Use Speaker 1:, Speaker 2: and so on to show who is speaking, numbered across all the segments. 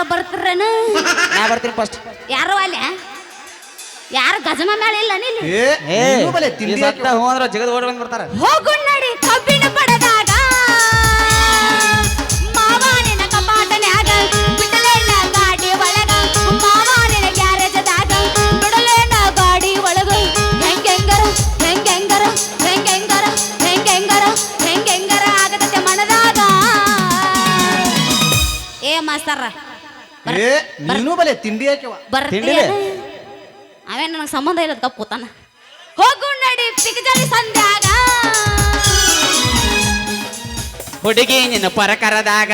Speaker 1: ಯಾರ ಬರ್ತಿರೇನು?
Speaker 2: ನಾ ಬರ್ತೀನಿ ಫಸ್ಟ್
Speaker 1: ಯಾರು ಅಲ್ಲ ಯಾರು ಗಜಮ ಮೇಳ ಇಲ್ಲ
Speaker 3: ಏ ನೀನು ಬಲೆ ತಿಂಡಿ
Speaker 2: ಅಂದ್ರ ಜಗದ್ ಓಡಿ ಬಂದ್ ಬರ್ತಾರ
Speaker 1: ಹೋಗು ನಡಿ ಕಬ್ಬಿನ ಪಡೆದಾಗ ಮಾವಾನಿನ ಕಪಾಟನ್ಯಾಗ ಬಿಡಲೇನ ಗಾಡಿ ಒಳಗ. ಮಾವಾನಿನ ಗ್ಯಾರೇಜದಾಗ ಬಿಡಲೇನ ಗಾಡಿ ಒಳಗ. ಹೆಂಗೆಂಗರ ಹೆಂಗೆಂಗರ ಹೆಂಗೆಂಗರ ಹೆಂಗೆಂಗರ ಹೆಂಗೆಂಗರ ಆಗತತೆ ಮನದಾಗ. ಏ ಮಾಸ್ತರ
Speaker 3: ಏ ನೀನು ಬಲೆ ತಿಂಡಿ ಹಾಕ್ಯವ.
Speaker 1: ಬರ್ತೀಯ? ಅವೇ ನನಗೆ ಸಂಬಂಧ ಇಲ್ಲ ಕಪ್ಪುತಾನ ಹೋಗು ನಡಿ ಪಿಕಜಲಿ ಸಂಧ್ಯಾಗ.
Speaker 2: ಹುಡುಗಿ ನಿನ್ನ ಪರಕರದಾಗ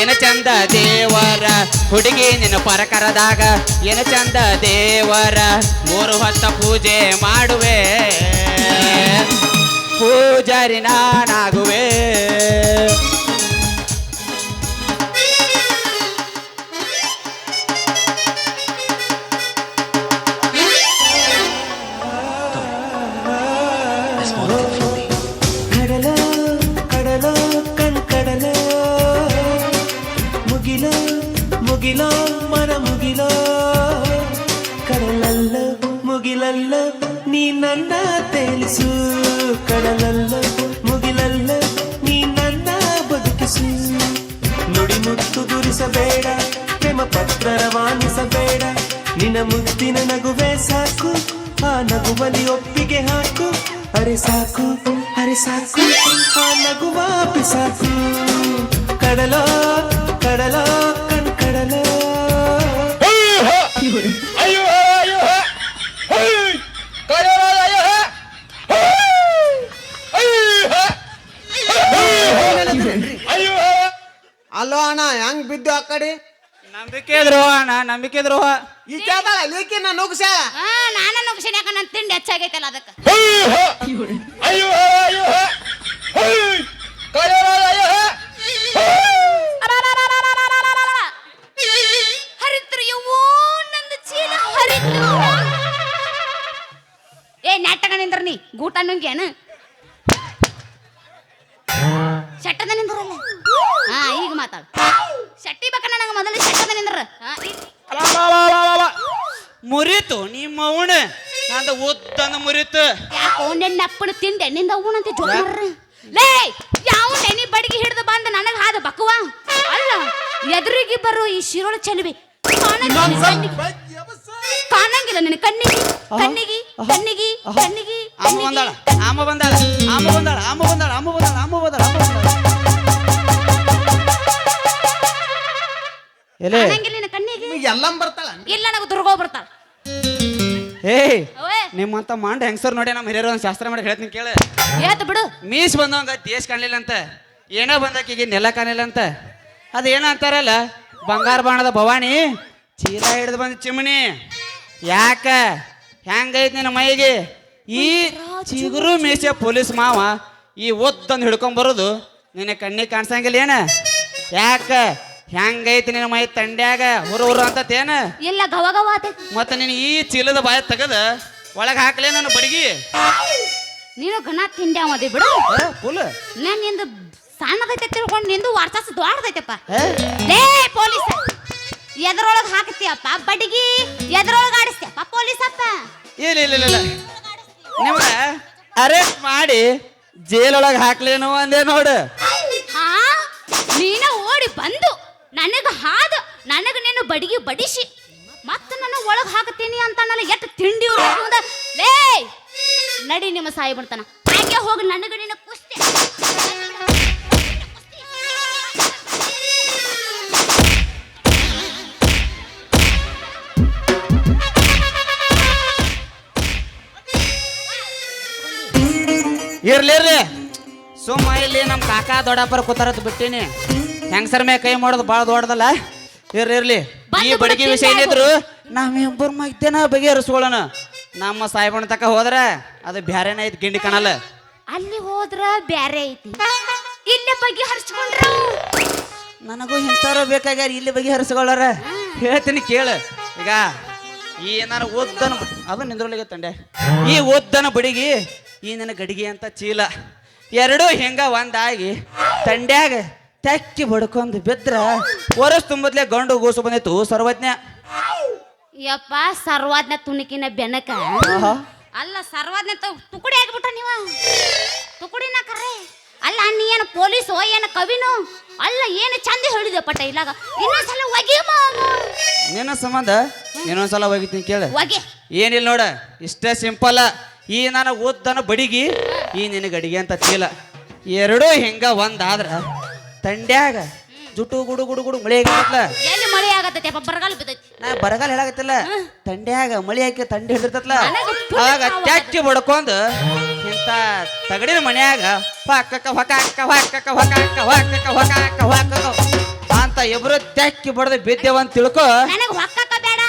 Speaker 2: ಏನ ಚಂದ ದೇವರ? ಹುಡುಗಿ ನಿನ್ನ ಪರಕರದಾಗ ಏನ ಚಂದ ದೇವರ? ಮೂರು ಹೊತ್ತ ಪೂಜೆ ಮಾಡುವೆ. ಪೂಜಾರಿ ನಾನಾಗುವೆ.
Speaker 4: ಪ್ರೇಮ ಪತ್ರ ರವಾನಿಸಬೇಡ ನಿನ್ನ ಮುತ್ತಿನ ನಗುವೆ ಸಾಕು ಆ ನಗುವಲಿ ಒಪ್ಪಿಗೆ ಹಾಕು ಅರೆ ಸಾಕು ಅರೆ ಸಾಕು ಆ ನಗುವ ಬಿಸಾಕು ಕಡಲ ಕಡಲ ಕಣ್ ಕಡಲ
Speaker 3: ಅಲ್ಲೋ ಅಣ್ಣ ಹೆಂಗ್ ಬಿದ್ದು ಆ ಕಡೆ
Speaker 2: ನಂಬಿಕೆ ದ್ರೋಹ ಅಣ್ಣ ನಂಬಿಕೆ ದ್ರೋಹ
Speaker 3: ಈ ಜಾಗದಾಗ ಲೇಕಿ ನಾ ನುಗ್ಸ
Speaker 1: ಆ, ನಾನ ನುಗ್ಸಿನ ಯಾಕ ನನ್ನ ತಿಂಡಿ ಹೆಚ್ಚಾಗೈತಲ್ಲ ಅದಕ್ಕೆ. ಹರಿತ್ರು ಯವ್ವೋ ನಂದು ಚೀಲ ಹರಿತ್ರು. ಏ ನಾಟಕ ನಿಂದ್ರ ನೀ ಗೂಟ ನುಂಗ್ಯಾನ? ಶಟ್ಟದ ನಿಂದ್ರಲ್ಲ? ಹಾ ಈಗ ಮಾತಾಡ. ಶಟ್ಟಿ ಬೇಕ ನನಗೆ ಮೊದಲು ಶಟ್ಟದ ನಿಂದ್ರ
Speaker 2: ಮುರಿತು ನಿಮ್ಮ ಅವಣ ನಂದು ಉತ್ತನ ಮುರಿತು.
Speaker 1: ನಿನ್ನ ಅಪ್ಪನ ತಿಂದೆ ನಿಂದ ಅಂತ ಜೋರ ಲೇ ಯಾವ ಎನಿ ಬಡಿಗೆ ಹಿಡಿದು ಬಂದ ನನಗೆ ಹಾದ ಬಕುವ ಅಲ್ಲ ಎದುರಿಗೆ ಬರೋ ಈ ಶಿರೋಳ ಚೆಲುವೆ. ಕಾಣಂಗಿಲ್ಲ ನಿನ್ ಕಣ್ಣಿಗೆ. ಕಾಣಂಗಿಲ್ಲ ನಿನ್ನ ಕಣ್ಣಿಗೆ. ಕಣ್ಣಿಗೆ ಕಣ್ಣಿಗೆ ಕಣ್ಣಿಗೆ
Speaker 2: ಅಮ್ಮ ಬಂದಾಳ ಅಮ್ಮ ಬಂದಾಳ ಅಮ್ಮ ಬಂದಾಳ ಅಮ್ಮ ಬಂದಾಳ ಅಮ್ಮ ಬಂದಾಳ ಅಮ್ಮ ಬಂದಾಳ ಅಮ್ಮ ಬಂದಾಳ. ಎಲೆ?
Speaker 1: ನಿನ್ನ ಕಣ್ಣಿಗೆ.
Speaker 3: ಎಲ್ಲಂ ಬರ್ತಾಳ?
Speaker 1: ಇಲ್ಲ ನನಗೆ ದುರ್ಗೋ ಬರ್ತಾಳ.
Speaker 2: ಏಯ್
Speaker 1: ಅವೇ
Speaker 2: ನಿಮ್ಮಂತ ಮಾಂಡ ಹೆಂಗಸರ್ ನೋಡಿ ನಮ್ಮ ಹಿರಿಯರು ಒಂದು ಶಾಸ್ತ್ರ ಮಾಡಿ ಹೇಳ್ತೀನಿ ಕೇಳು.
Speaker 1: ಏತ್ ಬಿಡು.
Speaker 2: ಮೀಸ್ ಬಂದವಂಗ ದೇಶ ಕಾಣಲಿಲ್ಲ ಅಂತ ಏನೋ ಬಂದಾಕಿಗೆ ನೆಲ ಕಾಣಲಿಲ್ಲ ಅಂತ. ಅದು ಏನೋ ಅಂತಾರಲ್ಲ ಬಂಗಾರ ಬಾಣದ ಭವಾನಿ ಚೀಲ ಹಿಡಿದು ಬಂದ ಚಿಮಣಿ ಯಾಕ? ಹೆಂಗೈತಿ ನಿನ್ನ ಮೈಗೆ? ಈ ಚಿಗುರು ಮೀಸೆ ಪೊಲೀಸ್ ಮಾವ ಈ ಒತ್ತಂದು ಹಿಡ್ಕೊಂಡ್ ಬರೋದು ನಿನ್ನ ಕಣ್ಣಿಗೆ ಕಾಣಿಸಂಗಿಲ್ಲ ಏನ? ಯಾಕ? ಹೆಂಗೈತಿ ನಿನ್ನ ಮೈ ತಂಡ್ಯಾಗ? ಹುರು ಹುರು ಅಂತತೇನ
Speaker 1: ಇಲ್ಲ ಗವ ಗವ ಆತೈತಿ.
Speaker 2: ಮತ್ತೆ ನೀನು ಈ ಚೀಲದ ಬಾಯ ತೆಗದ? ಒಳಗೆ ಹಾಕ್ಲೇ ನನ್ನ ಬಡಗಿ?
Speaker 1: ನೀನು ಘನ ತಿಂಡಿ ಅವದಿ ಬಿಡು.
Speaker 2: ಫುಲ್
Speaker 1: ನಾನು ನಿಂದು ಸಣ್ಣದೈತೆ ತಿಳ್ಕೊಂಡು ನಿಂದು ವಾರ್ಸಾಸ
Speaker 2: ದ್ವಾಡ್ದೈತೆಪ್ಪ
Speaker 1: ಲೇ ಪೊಲೀಸ್. ಎದ್ರೊಳಗ್ ಹಾಕ್ತೀಯಪ್ಪ ಬಡಗಿ. ಎದ್ರೊಳಗ್ ಆಡಿಸ್ತೀಯಪ್ಪ ಪೊಲೀಸ್
Speaker 2: ಅಪ್ಪ ಇಲ್ಲ ಇಲ್ಲ, ಇಲ್ಲ. ನಿಮ್ಮ ಅರೆಸ್ಟ್ ಮಾಡಿ ಜೈಲೊಳಗೆ ಹಾಕ್ಲೇನೋ ಅಂದೆ ನೋಡು.
Speaker 1: ಹಾ ನೀನ ಓಡಿ ಬಂದು ನನಗ ಹಾದ, ನನಗೆ ನೀನು ಬಡಿಗೆ ಬಡಿಸಿ, ಮತ್ತೆ ನನ್ನ ಒಳಗೆ ಹಾಕತೀನಿ ಅಂತ ನನ್ನ ಎಷ್ಟು ತಿಂಡಿ ಲೇ, ನಡಿ ನಿಮ್ಮ ಸಾಯಿ ಬಿಡ್ತಾನ ಹಾಗೆ ಹೋಗಿ ನನಗೆ ನಿನ್ನ ಕುಸ್ತಿ.
Speaker 2: ಇರ್ಲಿ ಇರ್ಲಿ. ಸುಮ್ಮ ಇಲ್ಲಿ ನಮ್ಮ ಕಾಕ ದೊಡ್ಡಪ್ಪರ ಕೂತಾರತ್ ಬಿಟ್ಟಿನಿ. ಹೆಂಗಸರ ಮೇ ಕೈ ಮಾಡೋದು ಭಾಳ ದೊಡ್ಡದಲ್ಲ? ಇರ್ಲಿ. ಇರ್ಲಿ ಈ ಬಡಿಗೆ ವಿಷಯ ಏನಿದ್ರು ಇಬ್ಬರ ಮಗ್ತೇನ ಬಗೆಹರಿಸ್ಕೊಳ್ಳೋಣ. ನಮ್ಮ ಸಾಯ್ಬಣ್ಣ ತಕ ಹೋದ್ರ ಅದು ಬ್ಯಾರೇನ ಐತಿ ಗಿಂಡಿ ಕಾಣಲ್ಲ.
Speaker 1: ಅಲ್ಲಿ ಹೋದ್ರ ಬ್ಯಾರೆ ಐತಿ. ಇಲ್ಲಿ ಬಗ್ಗೆ ಹರ್ಚ್ಕೊಂಡ್ರ
Speaker 2: ನನಗೂ ಇಂಥವ್ರ ಬೇಕಾಗ್ಯಾರ ಇಲ್ಲಿ ಬಗೆಹರಿಸ್ಕೊಳ್ಳಾರ? ಹೇಳ್ತೀನಿ ಕೇಳು. ಈಗ ಈ ಏನಾರ ಓದ್ದನ ಅದು ನಿಂದ್ರೊಳಗೆ ತಂಡೆ ಈ ಓದ್ದನ ಬಡಿಗಿ ಈ ನನ್ನ ಗಡಿಗೆ ಅಂತ ಚೀಲ. ಎರಡೂ ಹೆಂಗ ಒಂದಾಗಿ ತಂಡ್ಯಾಗ ತೆಕ್ಕಿ ಬಡ್ಕೊಂಡು ಬಿದ್ರ ಒರಸ್ ತುಂಬದ್ಲೆ ಗಂಡು ಗೋಸು ಬಂದಿತ್ತು ಸರ್ವಜ್ಞ.
Speaker 1: ಯಪ್ಪ ಸರ್ವಜ್ಞ ತುಣುಕಿನ ಬೆನಕ. ಅಲ್ಲ ಸರ್ವಜ್ಞ ತುಕುಡಿ ಆಗ್ಬಿಟ್ಟ ನೀವ. ತುಕುಡಿನ ಕರೆ. ಅಲ್ಲ ನೀ ಏನು ಪೊಲೀಸು ಏನು ಕವಿನು? ಅಲ್ಲ ಏನು ಚಂದ ಹೇಳಿದೆ ಪಟ್ಟ ಇಲ್ಲಾಗ? ಇನ್ನೊಂದ್ಸಲ ಒಗಿ
Speaker 2: ನಿನ್ನ ಸಂಬಂಧ ಇನ್ನೊಂದ್ಸಲ ಒಗಿತೀನಿ ಕೇಳ.
Speaker 1: ಒಗೆ
Speaker 2: ಏನಿಲ್ಲ ನೋಡ ಇಷ್ಟೇ ಸಿಂಪಲ್. ಈ ನಾನು ಓದ್ದನ ಬಡಿಗಿ ಈ ನಿನಗೆ ಅಡಿಗೆ ಅಂತ ಚೀಲ ಎರಡೂ ಹಿಂಗ ಒಂದಾದ್ರ ತಂಡ್ಯಾಗ ಜುಟು ಗುಡು ಗುಡು ಗುಡು ಮಳೆ ಆಗತ್ತಲ್ಲ
Speaker 1: ಎಲ್ಲಿ ಬರಗಾಲ
Speaker 2: ಹೇಳಾಗತ್ತಲ್ಲ ತಂಡ್ಯಾಗ ಮಳೆ ಹಾಕಿ ತಂಡಿ ಹಿಡಿದಿರ್ತಲ್ಲ ಆಗ ಅತ್ಯಾಚಿ ಬಡ್ಕೊಂಡು ಇಂಥ ತಗಡಿನ ಮನ್ಯಾಗ ಹಾಕಕ ಹೊಕ್ಕಕ್ಕ ಹೊಕ್ಕಕ್ಕ ಹೊಕ್ಕಕ್ಕ ಹೊಕ್ಕಕ್ಕ ಹೊಕ್ಕಕ್ಕ ಹೊಕ್ಕಕ್ಕ ಅಂತ ಇಬ್ರು ತ್ಯಾಕಿ ಬಡ್ದು ಬಿದ್ದೇವಂತ ತಿಳ್ಕೊ
Speaker 1: ನನಗೆ ಹೊಕ್ಕಕ್ಕ ಬೇಡ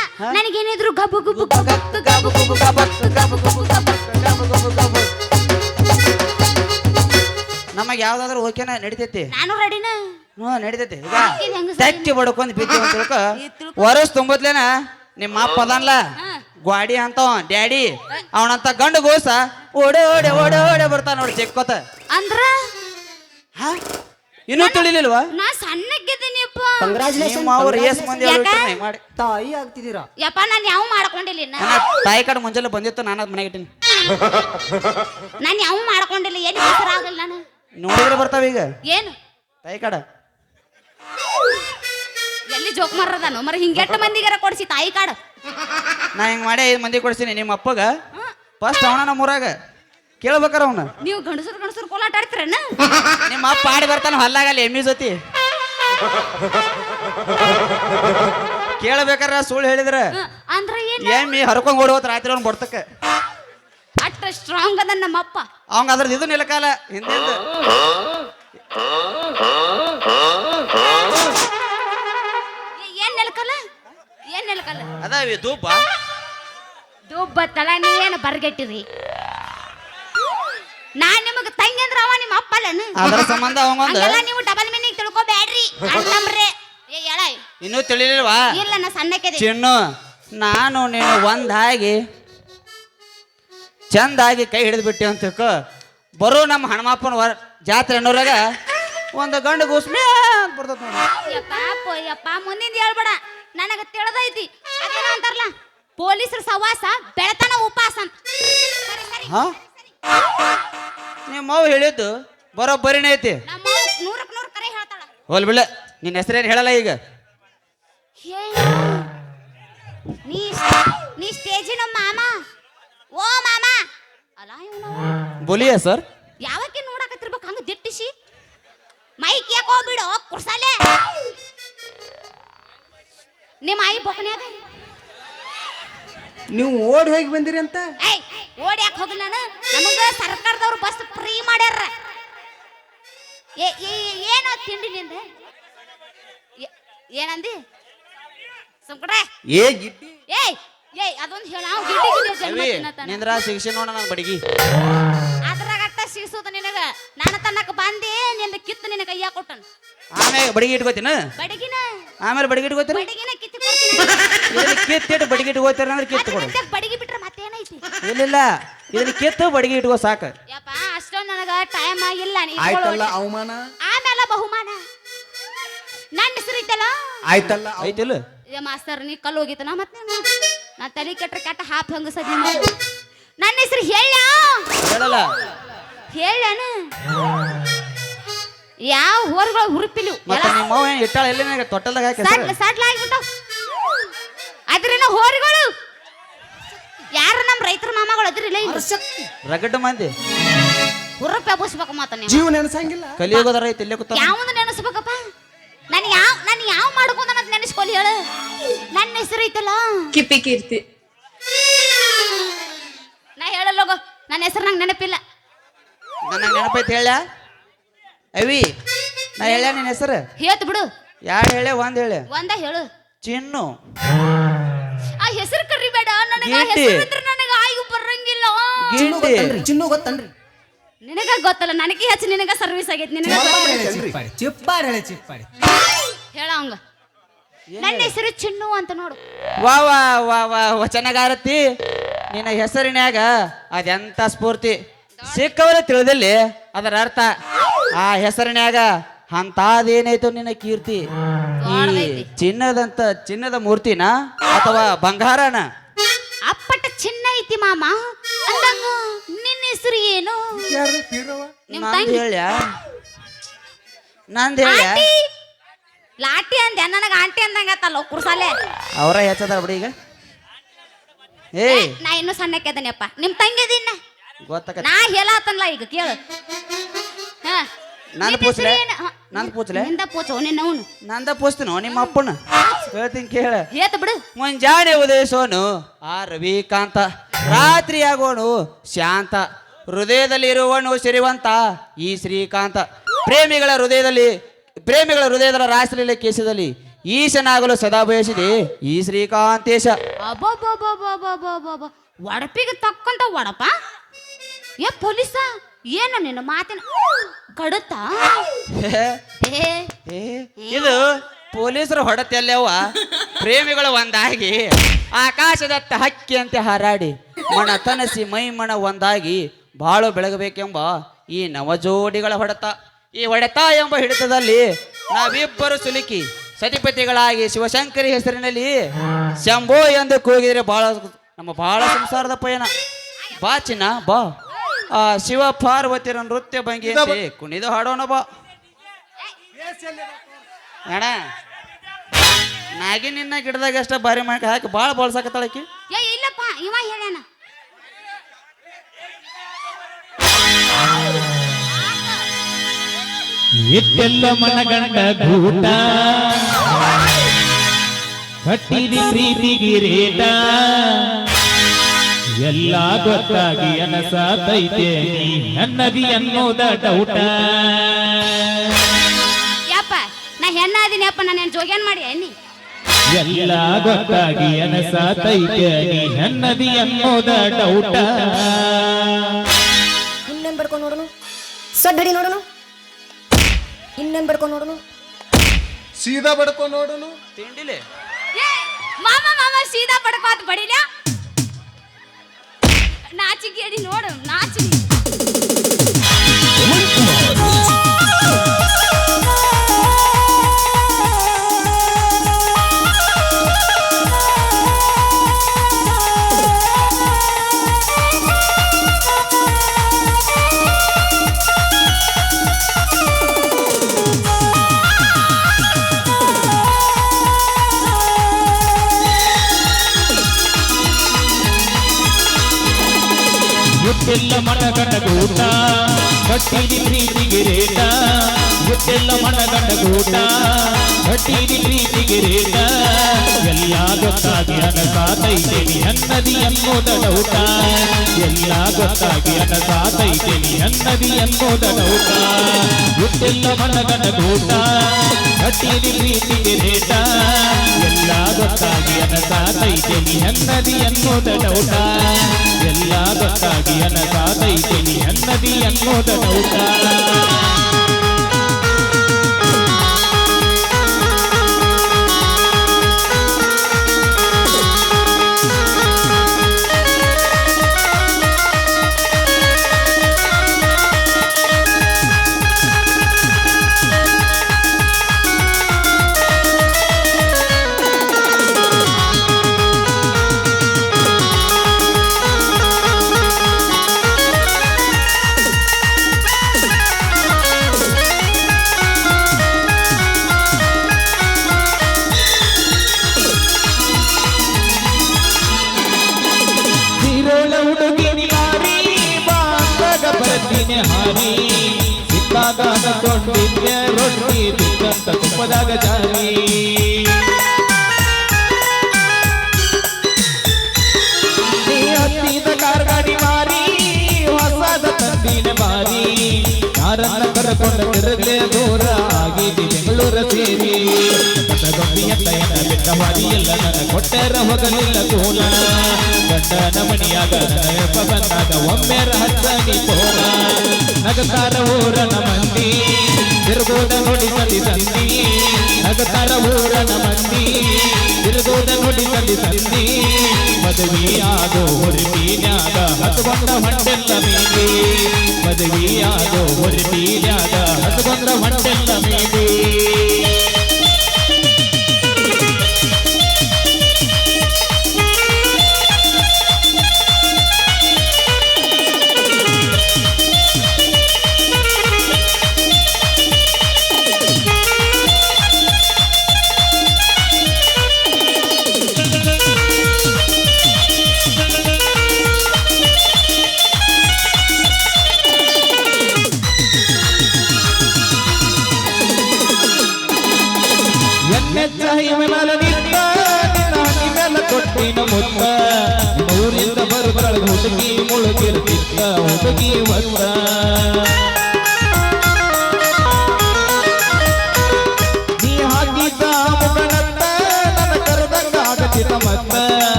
Speaker 1: ಗಬು ಗಬು
Speaker 2: ಗಬ್ಬು ಗಬು ಗಬು ಗಬು ಗಬು ಗಬು ನಮಗೆ ಯಾವ್ದಾದ್ರು ಓಕೆನ ನಡಿತೈತಿ?
Speaker 1: ನಾನು ರೆಡಿನ
Speaker 2: ಹ್ಞೂ ನಡಿತೈತಿ. ಈಗ
Speaker 1: ಸರಿ?
Speaker 2: ಬಡ್ಕೊಂಡ್ ಬಿದ್ದೀವಿ ಅಂತ ತಿಳ್ಕೊ. ವರಸ್ ತುಂಬತ್ಲೇನ ನಿಮ್ಮ ಅಪ್ಪ ಅದನ್ಲ. ಗ್ವಾಡಿ ಅಂತವ ಡ್ಯಾಡಿ. ಅವನಂತ ಗಂಡು ಗೋಸ ಓಡೆ ಓಡೆ ಓಡೆ ಓಡೆ ಬರ್ತಾನ ನೋಡಿ ಚೆಕ್ಕೋತ.
Speaker 1: ಅಂದ್ರ?
Speaker 2: ಹಾ? ಇನ್ನೂ ತಿಳಿಲಿಲ್ವಾ?
Speaker 1: ನಾ ಸಣ್ಣಕ್ಕಿದ್ದೀನಿಪ್ಪ
Speaker 2: ನಿಮ್ಮ ಅವ್ರು ಏಸ್ ಮಂದಿ ಅವ್ರು
Speaker 1: ಯಾಕ?
Speaker 2: ನಾ ಮಾಡಿ.
Speaker 3: ತಾಯಿ ಆಗ್ತಿದ್ದೀರಾ?
Speaker 1: ಯಪ್ಪ ನಾನು ಯಾವ ಮಾಡ್ಕೊಂಡಿಲ್ಲ ಇನ್ನ?
Speaker 2: ನನ್ನ ತಾಯಿ ಕಡೆ ಮುಂಜಾನೆ ಬಂದಿತ್ತು ನಾನು ಅದು ಮನೆಗೆ ಇಟ್ಟಿನಿ.
Speaker 1: ನಾನು ಯಾವ ಮಾಡ್ಕೊಂಡಿಲ್ಲ ಏನು ಬೇಸರ ಆಗಲ್ಲ ನಾನು?
Speaker 2: ನೋಡಿದ್ರೆ ಬರ್ತಾವ ಈಗ.
Speaker 1: ಏನು?
Speaker 2: ತಾಯಿ ಕಾಡ.
Speaker 1: ಎಲ್ಲಿ ಜೋಕ್ ಮಾರದಾನು ಮರ ಹಿಂಗೆಟ್ಟ ಮಂದಿಗಾರ ಕೊಡ್ಸಿ ತಾಯಿ ಕಾಡು?
Speaker 2: ನಾ ಹಿಂಗ್ ಮಾಡಿ ಐದು ಮಂದಿ ಕೊಡ್ಸೀನಿ ನಿಮ್ಮ ಅಪ್ಪಗ. ಫಸ್ಟ್ ಅವನ ನಮ್ಮ ಊರಾಗ. ಕೇಳ್ಬೇಕಾರ ಅವನ.
Speaker 1: ನೀವು ಗಂಡಸರು ಗಂಡಸರು ಕೋಲಾಟ ಆಡ್ತೀರನ?
Speaker 2: ನಿಮ್ಮ ಅಪ್ಪ ಆಡಿ ಬರ್ತಾನ ಹೊಲ್ಲಾಗಲ್ಲ ಎಮ್ಮಿ ಜೊತೆ. ಕೇಳ್ಬೇಕಾರ ಸುಳ್ಳು ಹೇಳಿದ್ರ.
Speaker 1: ಅಂದ್ರೆ ಏನು?
Speaker 2: ಎಮ್ಮಿ ಹರ್ಕೊಂಡ್ ಓಡೋತ್ ರಾತ್ರಿ ಅವ್ನ ಬಡ್ತಕ್ಕ
Speaker 1: ಅಷ್ಟ ಸ್ಟ್ರಾಂಗ್ ಅದ ನಮ್ಮಪ್ಪ
Speaker 2: ಅವಂಗ ಅದ್ರದ್ದು ಇದು ನಿಲಕಾಲ ಹಿಂದಿಂದ
Speaker 1: ಏನ್ ನೆಲಕಲ್ಲ ಏನ್ ನೆಲಕಲ್ಲ
Speaker 2: ಅದಾವಿ ಧೂಪ
Speaker 1: ದುಬ್ಬ ತಲ ನೀ ಏನು ಬರ್ಗೆಟ್ಟಿರಿ ನಾನ್ ನಿಮಗ್ ತಂಗಿ ಅಂದ್ರ ಅವ ನಿಮ್ಮ ಅಪ್ಪ ಅಲ್ಲನ
Speaker 2: ಅದರ ಸಂಬಂಧ ಅವಂಗೊಂದು
Speaker 1: ಹಂಗೆಲ್ಲ ನೀವು ಡಬಲ್ ಮೀನಿಂಗ್ ತಿಳ್ಕೊಬ್ಯಾಡ್ರಿ ನಮ್ರೆ ಏ ಎಳ
Speaker 2: ಇನ್ನೂ ತಿಳಿಲಿಲ್ವಾ
Speaker 1: ಇಲ್ಲ ನಾ ಸಣ್ಣಕ್ಕೆ
Speaker 2: ಚಿನ್ನು ನಾನು ನೀನು ಒಂದಾಗಿ ಚಂದಾಗಿ ಕೈ ಹಿಡಿದು ಬಿಟ್ಟೆ ಅಂತ ತಿಳ್ಕೊ ಬರೋ ನಮ್ಮ ಹನುಮಪ್ಪನ ವರ ಜಾತ್ರೆ ಅನ್ನೋರಾಗ ಒಂದು ಗಂಡು ಗುಸ್ಮೆ ಅಂತ ಬರ್ತದ ನೋಡಿ.
Speaker 1: ಯಪ್ಪ ಯಪ್ಪ ಮುಂದಿಂದ ಹೇಳ್ಬೇಡ. ನನಗ ತಿಳಿದೈತಿ. ಅದೇನೋ ಅಂತಾರಲ್ಲ ಪೊಲೀಸರ ಸವಾಸ ಬೆಳತನ ಉಪವಾಸ ಅಂತ. ಸರಿ ಸರಿ
Speaker 2: ಹಾ? ನಿಮ್ಮ ಅವ್ವ ಹೇಳಿದ್ದು ಬರೋಬ್ಬರಿನೇ ಐತಿ.
Speaker 1: ನಮ್ಮ ನೂರಕ್ ನೂರು ಕರೆ ಹೇಳ್ತಾಳ.
Speaker 2: ಹೋಲ್ ಬಿಡ ನಿನ್ನ ಹೆಸರೇನು ಹೇಳಲ್ಲ ಈಗ.
Speaker 1: ನೀ ನೀ ಸ್ಟೇಜಿನ ಮಾಮ
Speaker 2: ಬೋಲಿಯ ಸರ್?
Speaker 1: ಯಾವಕ್ಕೆ ನೋಡಕತ್ತಿರ್ಬೇಕು? ಹಂಗ ದಿಟ್ಟಿಸಿ. ಮೈಕ್ ಯಾಕೆ ಹೋಗ್ಬಿಡು ಕುರ್ಸಲೆ ನಿಮ್ಮ ಮೈ ಬೊಕನ್ಯಾಗ
Speaker 3: ನೀವು ಓಡಿ ಹೋಗಿ ಬಂದಿರಿ ಅಂತ?
Speaker 1: ಏಯ್ ಓಡಿ ಯಾಕೆ ಹೋಗಿಲ್ಲ ನಾನು. ನಮಗ ಸರ್ಕಾರದವ್ರು ಬಸ್ ಫ್ರೀ ಮಾಡ್ಯಾರ. ಏ ಏ- ಏನೋ ತಿಂಡಿ ನಿಂದ? ಏ- ಏನಂದಿ? ಸುಮ್ಕಡೆ
Speaker 3: ಏ ಗಿಟ್ಟಿ
Speaker 1: ಏಯ್ ಏಯ್ ಅದೊಂದು ಹೇಳ. ಅವ್ ಗಿಡ್ಡಿ ಗಿಡ್ಡಿ ಜನ್ಮ.
Speaker 2: ನಿಂದ್ರ ಶಿಕ್ಷೆ ನೋಡ ನಾನು ಬಡಗಿ.
Speaker 1: ಸಿಗಿಸೋದು ನಿನಗ? ನಾನು ತನ್ನಕ ಬಂದೆ ನಿಂದ ಕಿತ್ತು ನಿನ್ನ ಕೈಯಾ ಕೊಟ್ಟನ್.
Speaker 2: ಆಮೇಲೆ ಬಡಿಗೆ ಇಟ್ಕೋತೀನ?
Speaker 1: ಬಡಗಿನ?
Speaker 2: ಆಮೇಲೆ ಬಡಿಗೆ ಇಟ್ಕೋತೀರ?
Speaker 1: ಬಡಗಿನ ಕಿತ್ತು ಕೊಡ್ತೀನಿ
Speaker 2: ಕಿತ್ತಿಟ್ಟು ಬಡಿಗೆ ಇಟ್ಕೋತೀರ ಅಂದ್ರೆ ಕಿತ್ತು ಕೊಡು.
Speaker 1: ಮತ್ತೆ ಬಡಗಿ ಬಿಟ್ರೆ ಮತ್ತೇನೈತಿ?
Speaker 2: ಇಲ್ಲಿಲ್ಲ. ಇದನ್ನ ಕಿತ್ತು ಬಡಿಗೆ ಇಟ್ಕೋ ಸಾಕು.
Speaker 1: ಯಪ್ಪ ಅಷ್ಟೊಂದು ನನಗ ಟೈಮ್ ಇಲ್ಲ ನೀ
Speaker 3: ಆಯ್ತಲ್ಲ ಅವಮಾನ?
Speaker 1: ಆಮೇಲೆ ಬಹುಮಾನ. ನನ್ನ ಹೆಸರು ಇತ್ತಲ್ಲ
Speaker 3: ಆಯ್ತಲ್ಲ ಆಯ್ತಲ್ಲ
Speaker 2: ಐತಿಲ್ಲ.
Speaker 1: ಏ ಮಾಸ್ತರ್ ನೀ ಕಲ್ಲು ಹೋಗಿತ್ತನ ಮತ್ತೆ ನಾ ತಲೆ ಕೆಟ್ರ ಕೆಟ್ಟ ಹಾಪ್ ಹಂಗ ಸದಿ ನನ್ನ ಹೆಸರು ಹೇಳ್ಯಾ?
Speaker 2: ಹೇಳಲ್ಲ.
Speaker 1: ಹೇಳಣ. ಯಾವ ಹೋರ್ಗಳು ಹುರುಪಿಲು?
Speaker 2: ಮತ್ತೆ ನಿಮ್ಮ ಅವ್ವ ಏನ್ ಇಟ್ಟಾಳ ಎಲ್ಲಿ ನನಗೆ? ತೊಟ್ಟಲ್ದಾಗ ಹಾಕಿ ಹೆಸರು?
Speaker 1: ಸಡ್ಲ ಸಡ್ಲ ಹೋರಿಗಳು. ಯಾರು ನಮ್ಮ ರೈತರ ಮಾಮಗಳು ಅದ್ರಿಲ್ಲ ಇಲ್ಲ
Speaker 2: ರಗಡ್ ಮಂದಿ.
Speaker 1: ಹುರುಪಿ ಹಬ್ಬಿಸ್ಬೇಕು ಮಾತ ನೀವು.
Speaker 3: ಜೀವ ನೆನಸಂಗಿಲ್ಲ.
Speaker 2: ಕಲಿಯೋಗದ ರೈತ ಇಲ್ಲೇ ಕೂತ
Speaker 1: ಯಾವಂದು ನೆನೆಸ್ಬೇಕಪ್ಪ? ನಾನು ಯಾವ ನಾನು ಯಾವ ಮಾಡ್ಕೊಂಡ ಅಂತ ನೆನೆಸ್ಕೊಲಿ ಹೇಳು. ನನ್ನ ಹೆಸರು ಐತಲ್ಲ?
Speaker 5: ಕಿಪಿ ಕೀರ್ತಿ.
Speaker 1: ನಾ ಹೇಳಲ್ಲೋಗೋ ನನ್ನ ಹೆಸರು ನಂಗೆ ನೆನಪಿಲ್ಲ.
Speaker 2: ನನಗೆ ನೆನಪೈತಿ ಹೇಳ. ಅವಿ ನಾ ಹೇಳ ನಿನ್ನ ಹೆಸರು?
Speaker 1: ಹೇಳ್ತ ಬಿಡು.
Speaker 2: ಯಾರು ಹೇಳೆ ಒಂದ್ ಹೇಳ.
Speaker 1: ಒಂದ ಹೇಳು.
Speaker 2: ಚಿನ್ನು.
Speaker 1: ಆ ಹೆಸರು ಕರಿಬೇಡ ನನಗೆ
Speaker 2: ಆ
Speaker 1: ಹೆಸರು ಅಂದ್ರೆ ನನಗೆ ಆಯು ಬರಂಗಿಲ್ಲ.
Speaker 3: ಚಿನ್ನು
Speaker 2: ಗಿಂಡಿ
Speaker 3: ಗೊತ್ತನ್ರಿ ಚಿನ್ನು ಗೊತ್ತನ್ರಿ.
Speaker 1: ನಿನಗ ಗೊತ್ತಲ್ಲ ನನಗೆ ಹೆಚ್ಚು ನಿನಗ ಸರ್ವಿಸ್ ಆಗೈತಿ ನಿನಗ
Speaker 3: ಚಿಪ್ಪಾರಿ ಚಿಪ್ಪಾರಿ. ಚಿಪ್ಪಾಡಿ ಚಿಪ್ಪಾಡಿ ಹೇಳಿ ಚಿಪ್ಪಾಡಿ
Speaker 1: ಹೇಳ ಅವಂಗ. ನನ್ನ ಹೆಸರು ಚಿನ್ನು ಅಂತ ನೋಡು.
Speaker 2: ವಾ ವಾ ವಾ ವಾ ವಚನಗಾರತಿ ನಿನ್ನ ಹೆಸರಿನ್ಯಾಗ ಅದೆಂತ ಸ್ಫೂರ್ತಿ. ಸಿಕ್ಕವರ ತಿಳಿದಲ್ಲಿ ಅದರ ಅರ್ಥ. ಆ ಹೆಸರಿನ್ಯಾಗ ಅಂತಾದೇನಾಯ್ತು ನಿನ್ನ ಕೀರ್ತಿ. ಈ ಚಿನ್ನದಂತ ಚಿನ್ನದ ಮೂರ್ತಿನ ಅಥವಾ ಬಂಗಾರನ?
Speaker 1: ಅಪ್ಪಟ ಚಿನ್ನ ಐತಿ ಮಾಮ. ಅಂದಂಗ ನಿನ್ನ ಹೆಸರು ಏನು? ನಿಮ್
Speaker 2: ನಂದು
Speaker 1: ತಂಗಿ?
Speaker 2: ಹೇಳ್ಯಾ? ನಂದು ಹೇಳ್ಯಾ?
Speaker 1: ಆಂಟಿ? ಲಾಟಿ ಅಂದೆ. ನನಗ ಆಂಟಿ ಅಂದಂಗ ಕುರ್ಸಾಲೆ.
Speaker 2: ಅವರ ಹೆಚ್ಚದ ಬಿಡಿ ಈಗ. ಏ
Speaker 1: ನಾ ಇನ್ನೂ ಸಣ್ಣಕ್ಕೆದನಪ್ಪ. ನಿಮ್ ತಂಗಿ ಅದಿನ್ನ
Speaker 2: ಗೊತ್ತಾಗ
Speaker 1: ನಾ ಹೇಳತ್ತಲ್ಲ ಈಗ ಕೇಳ. ಹಾ.
Speaker 2: ನಾನು ಪೂಚ್ಲೆ?
Speaker 1: ನಿಂದ ಪೂಚು ನಿನ್ನ ಅವನು.
Speaker 2: ನಂದ ಪೋಸ್ತನೋ ನಿಮ್ಮ ಅಪ್ಪನ? ಹೇಳ್ತೀನಿ ಕೇಳ.
Speaker 1: ಏತ ಬಿಡು.
Speaker 2: ಮುಂಜಾನೆ ಉದಯಿಸೋನು ಆ ರವಿಕಾಂತ ರಾತ್ರಿ ಆಗೋನು ಶಾಂತ. ಹೃದಯದಲ್ಲಿ ಇರುವನು ಸಿರಿವಂತ ಈ ಶ್ರೀಕಾಂತ. ಪ್ರೇಮಿಗಳ ಹೃದಯದಲ್ಲಿ ಪ್ರೇಮಿಗಳ ಹೃದಯದ ರಾಸಲೀಲೆ ಕೇಸದಲ್ಲಿ ಈಶನಾಗಲು ಸದಾ ಬಯಸಿದೆ ಈ ಶ್ರೀಕಾಂತೇಶ.
Speaker 1: ಒಡಪಿಗೆ ತಕ್ಕಂತ ಒಡಪ? ಏ ಪೊಲೀಸ? ಏನು ನಿನ್ನ ಮಾತಿನ ಕಡುತ್ತ? ಏ
Speaker 2: ಏ, ಇದು ಪೊಲೀಸರು ಹೊಡತೆಲ್ಲವ ಪ್ರೇಮಿಗಳು ಒಂದಾಗಿ ಆಕಾಶದತ್ತ ಹಕ್ಕಿ ಅಂತ ಹಾರಾಡಿ ಮಣ ತನಸಿ ಮೈ ಮಣ ಒಂದಾಗಿ ಬಾಳು ಬೆಳಗಬೇಕೆಂಬ ಈ ನವಜೋಡಿಗಳ ಹೊಡೆತ. ಈ ಹೊಡೆತ ಎಂಬ ಹಿಡಿತದಲ್ಲಿ ನಾವಿಬ್ಬರು ಸುಲುಕಿ ಸತಿಪತಿಗಳಾಗಿ ಶಿವಶಂಕರಿ ಹೆಸರಿನಲ್ಲಿ ಶಂಭೋ ಎಂದು ಕೂಗಿದರೆ ಬಾಳ ನಮ್ಮ ಬಾಳ ಸಂಸಾರದ ಪಯಣ. ಬಾ ಚಿನ್ನ ಬಾ. ಆ ಶಿವ ಪಾರ್ವತಿರ ನೃತ್ಯ ಭಂಗಿ ಕುಣಿದು ಹಾಡೋಣ ಬಾ. ಅಣ್ಣ ನಾಗಿ ನಿನ್ನ ಗಿಡದಾಗ ಅಷ್ಟ ಬಾರಿ ಮಾಡಿ ಹಾಕಿ ಭಾಳ ಬಳಸಾಕತ್ತಾಳಕಿ
Speaker 1: ಏ ಇಲ್ಲಪ್ಪ ಇವ ಹೇಳ್ಯಾನ.
Speaker 5: ಎಟ್ಟೆಲ್ಲ ಮನಗಂಡ ಗೂಟ ಕಟ್ಟಿದಿ ಪ್ರೀತಿಗೆ ರೇಟ. ಎಲ್ಲ ಗೊತ್ತಾಗಿ ಅನಸಾತೈತೆ ನೀ ನನ್ನದಿ ಅನ್ನೋದ ಡೌಟ
Speaker 1: ಯಪ್ಪ ನಾ ಹೆಣ್ಣ ಅದೀನಪ್ಪ ನಾನು ಜೋಗ್ಯಾನ್ ಮಾಡಿ ಅನ್ನಿ
Speaker 5: ಎಲ್ಲ? ಗೊತ್ತಾಗಿ ಅನಸಾತೈತೆ ನೀ ನನ್ನದಿ ಅನ್ನೋದ ಡೌಟ
Speaker 6: ಇನ್ನೇನ್ ಬಡ್ಕೊಂಡು ನೋಡೋನು? ಸಡ್ಡಡಿ ನೋಡನು? ಇನ್ನೇನ್ ಬಡ್ಕೊಂಡು ನೋಡನು?
Speaker 3: ಸೀದಾ ಬಡ್ಕೊ ನೋಡುನು?
Speaker 2: ತಿಂಡಿಲೆ
Speaker 1: ಏ ಮಾಮ ಮಾಮ ಸೀದಾ ಅದು ಬಡಿಲ ನಾಚಿಗೇಡಿ ನೋಡು ನಾಚಿ
Speaker 5: ಗೊತ್ತಾಗಿ ಅನ ಸಾಧೈತೆನಿ ಅನ್ನದಿ ಅನ್ನೋದ ಡೌಟ ಎಲ್ಲ ಗೊತ್ತಾಗಿ ಅನ ಸಾಧೈತೆನಿ ಅನ್ನದಿ ಅನ್ನೋದ ಡೌಟ ಎಟ್ಟೆಲ್ಲ ಮನಗಂಡ ಗೂಟ ಕಟ್ಟಿದಿ ಪ್ರೀತಿಗೆ ರೇಟ. ಎಲ್ಲ ಗೊತ್ತಾಗಿ ಅನ ಸಾಧೈತೆನಿ ಅನ್ನದಿ ಅನ್ನೋದ ಡೌಟ ಎಲ್ಲ ಗೊತ್ತಾಗಿ ಅನಸಾತೈತೆ ನೀ ಅನ್ನದಿ ಬರ್ತೀನಿ ಹಾರಿ. ಸಿಕ್ಕಾಗ ಅನ್ಕೊಂಡಿದ್ದೆ ರೊಟ್ಟಿ ತಿಕ್ಕಂತ ತುಪ್ಪದಾಗ ಜಾರಿ. ಹತ್ತಿದ ಕಾರ್ಗಾಡಿ ಮಾರಿ, ಹೊಸದ ತಂದಿನ ಮಾರಿ. ಯಾರನ್ನ ಕರ್ಕೊಂಡ ತಿರುಗಲೆ ದೂರ ಆಗಿದೆ ಬೆಂಗಳೂರ ಸೇರಿ. ಬಿಟ್ಟ ಮಾರಿ ಎಲ್ಲ ನನ್ನ ಕೊಟ್ಟರ ಹೋಗಲಿಲ್ಲ ಕೋಲ ಗಂಡನ ಮಣಿಯಾಗ ಬಂದಾಗ ಒಮ್ಮೆರ ಹಚ್ಚನಿ ಪೋಲ ನಗತಾರ ಊರನ ಮಂದಿ ತಿರುಗೋದ ನೋಡಿ ತಂದಿ ತಂದಿ ನಗತಾರ ಊರನ ಮಂದಿ ತಿರುಗೋದ ನೋಡಿ ತಂದಿ ತಂದಿ ಮದುವೆಯಾದೋ ಹೊರಿ ಮೀನ್ಯಾಗ ಹತ್ಕೊಂಡ ಮಂಡೆಲ್ಲ ಮೀನಿ ಮದುವೆಯಾದೋ ಹೊರಿ ಮೀನ್ಯಾಗ ಹತ್ಕೊಂಡ್ರ ಮಂಡೆಲ್ಲ ಮೀನಿ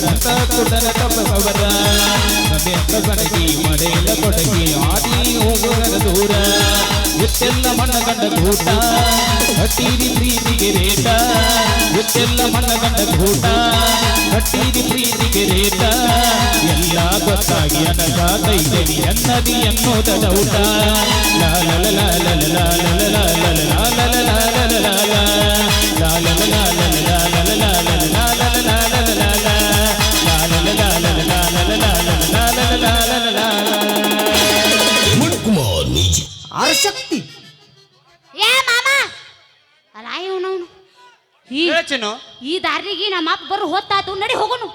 Speaker 5: ಹೊಟ್ಟೆಯಲ್ಲದಿರರ ಅಂತ ಕುಡರ ತಪ್ಪವರ ನಮ್ಮೆತ್ತ ಕಣಗಿ ಮಡೆಯಲ್ಲ ಕೊಡಗಿ ಆದಿ ಹೋಗುವರ ದೂರ ಎಷ್ಟೆಲ್ಲ ಮಣ್ಣಗಂಡ ಕೂಟ ಕಟ್ಟೀರಿ ಪ್ರೀತಿಗೆ ರೇಟ ಎಷ್ಟೆಲ್ಲ ಮಣ್ಣಗಂಡ ಕೂಟ ಕಟ್ಟೀರಿ ಪ್ರೀತಿಗೆ ರೇಟ ಎಲ್ಲ ಗೊತ್ತಾಗಿ ಅನಗ ಕೈದನಿ ಅನ್ನದಿ ಅನ್ನೋದ ಡೌಟ ಲಾ ಲ ಲ ಲ ಲ ಲ ಲ ಲ ಲ ಲ ಲ
Speaker 2: ಹೇಳ್ಚೇನು
Speaker 1: ಈ ದಾರಿಗೆ ನಮ್ಮ ಅಪ್ಪ ಬರು ಹೊತ್ತಾತು ನಡಿ ಹೋಗೋನು.